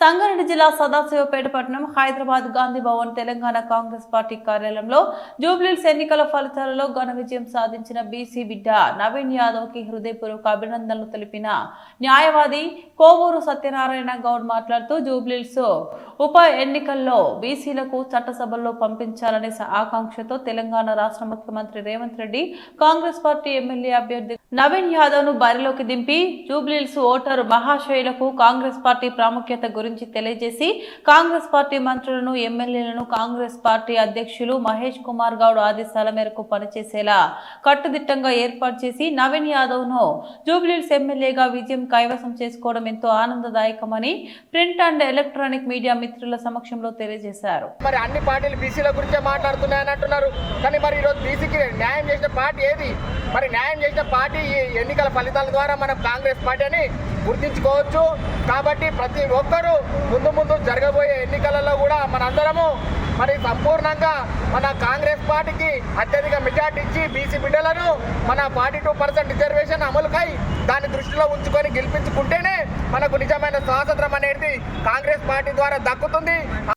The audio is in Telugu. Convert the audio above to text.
Sangareddy జిల్లా సదాశివపేట పట్టణం హైదరాబాద్ గాంధీ భవన్ తెలంగాణ కాంగ్రెస్ పార్టీ కార్యాలయంలో జూబ్లీల్స్ ఎన్నికల ఫలితాలలో ఘన విజయం సాధించిన బీసీ బిడ్డ నవీన్ యాదవ్కి హృదయపూర్వక అభినందనలు తెలిపిన న్యాయవాది కోవూరు సత్యనారాయణ గౌడ్ మాట్లాడుతూ జూబ్లీల్స్ ఉప ఎన్నికల్లో బీసీలకు చట్టసభల్లో పంపించాలనే ఆకాంక్షతో తెలంగాణ రాష్ట్ర ముఖ్యమంత్రి రేవంత్ రెడ్డి కాంగ్రెస్ పార్టీ ఎమ్మెల్యే అభ్యర్థి నవీన్ యాదవ్ను బరిలోకి దింపి జూబ్లీల్స్ ఓటరు మహాశయులకు కాంగ్రెస్ పార్టీ ప్రాముఖ్యత గురించి తెలియజేసి కాంగ్రెస్ పార్టీ మంత్రులను ఎమ్మెల్యేలను కాంగ్రెస్ పార్టీ అధ్యక్షులు మహేష్ కుమార్ గౌడ్ ఆదేశాల మేరకు పనిచేసేలా కట్టుదిట్టంగా ఏర్పాటు చేసి నవీన్ యాదవ్ను జూబ్లీస్ ఎమ్మెల్యేగా విజయం కైవసం చేసుకోవడం ఎంతో ఆనందదాయకమని ప్రింట్ అండ్ ఎలక్ట్రానిక్ మీడియా మిత్రుల సమక్షంలో తెలియజేశారు. మరి అన్ని పార్టీలు బీసీల గురించే మాట్లాడుతున్నాయని అంటున్నారు. కానీ మరి ఈరోజు బీసీకి న్యాయం చేసిన పార్టీ ఏది? మరి న్యాయం చేసిన పార్టీ ఈ ఎన్నికల ఫలితాల ద్వారా మనం కాంగ్రెస్ పార్టీ అని గుర్తించుకోవచ్చు. కాబట్టి ప్రతి ఒక్కరూ ముందు ముందు జరగబోయే ఎన్నికలలో కూడా మనందరము మరి సంపూర్ణంగా మన కాంగ్రెస్ పార్టీకి అత్యధిక మెజార్టీ ఇచ్చి బీసీ బిడ్డలను మన ఫార్టీ టూ పర్సెంట్ రిజర్వేషన్ అమలుకై దాన్ని దృష్టిలో ఉంచుకొని గెలిపించుకుంటేనే మనకు నిజమైన స్వాతంత్రం అనేది కాంగ్రెస్ పార్టీ ద్వారా దక్కుతుంది.